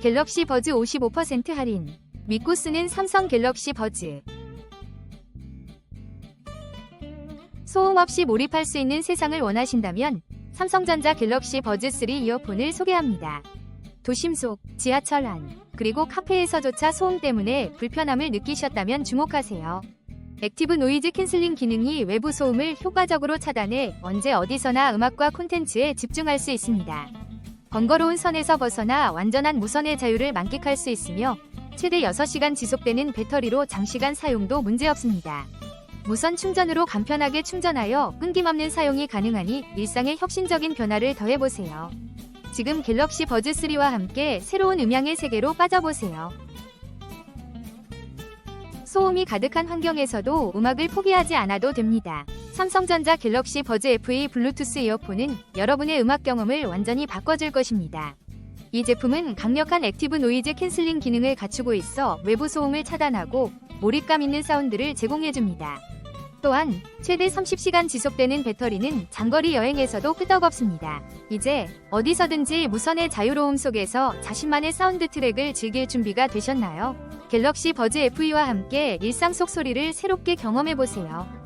갤럭시 버즈 55% 할인. 믿고 쓰는 삼성 갤럭시 버즈. 소음 없이 몰입할 수 있는 세상을 원하신다면 삼성전자 갤럭시 버즈 3 이어폰을 소개합니다. 도심 속, 지하철 안, 그리고 카페에서조차 소음 때문에 불편함을 느끼셨다면 주목하세요. 액티브 노이즈 캔슬링 기능이 외부 소음을 효과적으로 차단해 언제 어디서나 음악과 콘텐츠에 집중할 수 있습니다. 번거로운 선에서 벗어나 완전한 무선의 자유를 만끽할 수 있으며 최대 6시간 지속되는 배터리로 장시간 사용도 문제없습니다. 무선 충전으로 간편하게 충전하여 끊김없는 사용이 가능하니 일상의 혁신적인 변화를 더해보세요. 지금 갤럭시 버즈 3와 함께 새로운 음향의 세계로 빠져보세요. 소음이 가득한 환경에서도 음악을 포기하지 않아도 됩니다. 삼성전자 갤럭시 버즈 FE 블루투스 이어폰은 여러분의 음악 경험을 완전히 바꿔줄 것입니다. 이 제품은 강력한 액티브 노이즈 캔슬링 기능을 갖추고 있어 외부 소음을 차단하고 몰입감 있는 사운드를 제공해줍니다. 또한 최대 30시간 지속되는 배터리는 장거리 여행에서도 끄떡없습니다. 이제 어디서든지 무선의 자유로움 속에서 자신만의 사운드 트랙을 즐길 준비가 되셨나요? 갤럭시 버즈 FE와 함께 일상 속 소리를 새롭게 경험해보세요.